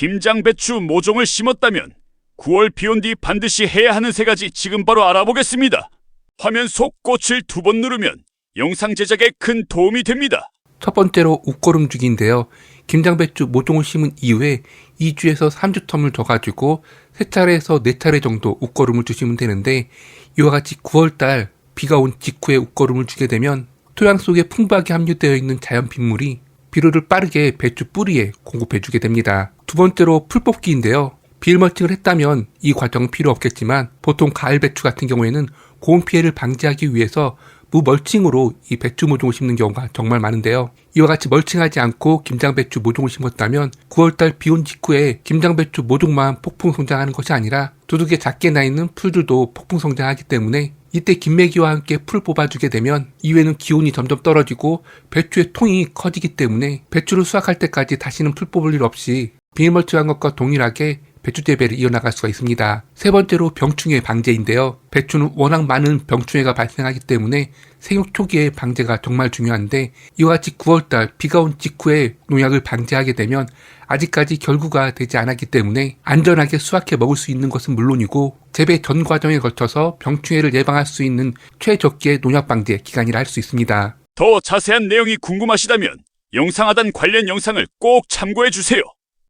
김장 배추 모종을 심었다면 9월 비온 뒤 반드시 해야 하는 세 가지 지금 바로 알아보겠습니다. 화면 속 꽃을 두 번 누르면 영상 제작에 큰 도움이 됩니다. 첫 번째로 웃거름 주기인데요. 김장 배추 모종을 심은 이후에 2주에서 3주 텀을 둬가지고 3차례에서 4차례 정도 웃거름을 주시면 되는데 이와 같이 9월달 비가 온 직후에 웃거름을 주게 되면 토양 속에 풍부하게 함유되어 있는 자연 빗물이 비료를 빠르게 배추 뿌리에 공급해주게 됩니다. 두 번째로 풀 뽑기인데요. 비일 멀칭을 했다면 이 과정은 필요 없겠지만 보통 가을 배추 같은 경우에는 고온 피해를 방지하기 위해서 무멀칭으로 이 배추 모종을 심는 경우가 정말 많은데요. 이와 같이 멀칭하지 않고 김장배추 모종을 심었다면 9월달 비온 직후에 김장배추 모종만 폭풍 성장하는 것이 아니라 두둑에 작게 나 있는 풀들도 폭풍 성장하기 때문에 이때 김매기와 함께 풀 뽑아주게 되면 이후에는 기온이 점점 떨어지고 배추의 통이 커지기 때문에 배추를 수확할 때까지 다시는 풀 뽑을 일 없이 비닐멀칭한 것과 동일하게 배추 재배를 이어나갈 수가 있습니다. 세 번째로 병충해 방제인데요. 배추는 워낙 많은 병충해가 발생하기 때문에 생육 초기에 방제가 정말 중요한데 이와 같이 9월달 비가 온 직후에 농약을 방제하게 되면 아직까지 결구가 되지 않았기 때문에 안전하게 수확해 먹을 수 있는 것은 물론이고 재배 전 과정에 걸쳐서 병충해를 예방할 수 있는 최적기의 농약 방제 기간이라 할 수 있습니다. 더 자세한 내용이 궁금하시다면 영상 하단 관련 영상을 꼭 참고해 주세요.